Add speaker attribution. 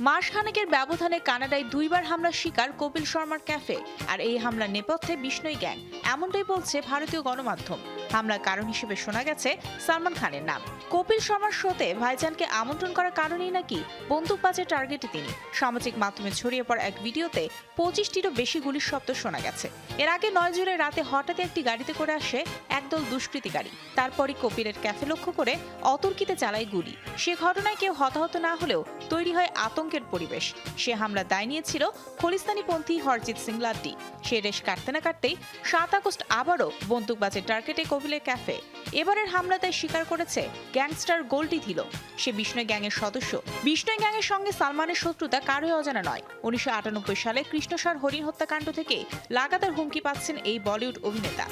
Speaker 1: মাসখানেকের ব্যবধানে কানাডায় দুইবার হামলার শিকার কপিল শর্মার ক্যাফে, আর এই হামলার নেপথ্যে বিষ্ণুই গ্যাং। এমনটাই বলছে ভারতীয় গণমাধ্যম। হামলার কারণ হিসেবে শোনা গেছে সালমান খানের নাম। কপিল শর্মার শোতে ভাইজানকে আমন্ত্রণ করার কারণেই নাকি বন্দুকবাজের টার্গেটে তিনি। সামাজিক মাধ্যমে ছড়িয়ে পড়া এক ভিডিওতে পঁচিশটিরও বেশি গুলির শব্দ শোনা গেছে। এর আগে নয় জুলাই রাতে হঠাৎ একটি গাড়িতে করে আসে একদল দুষ্কৃতিকারী তারপরই কপিলের ক্যাফে লক্ষ্য করে অতর্কিতে চালায় গুলি। সে ঘটনায় কেউ হতাহত না হলেও তৈরি হয় আতঙ্কের পরিবেশ। সে হামলা দায় নিয়েছিল খলিস্তানিপন্থী হরজিৎ সিং লাড্ডি। সে রেশ কাটতে না কাটতেই সাত আগস্ট আবারও বন্দুকবাজের টার্গেটে কপিলের ক্যাফে। এবারের হামলাতে স্বীকার করেছে গ্যাংস্টার গোল্ডি ধিল। সে বিষ্ণয় গ্যাংয়ের সদস্য। বিষ্ণয় গ্যাংয়ের সঙ্গে সালমানের শত্রুতা কারোই অজানা নয়। উনিশশো সালে কৃষ্ণসার হরিণ হত্যাকাণ্ড থেকে লাগাতার হুমকি পাচ্ছেন এই বলিউড অভিনেতা।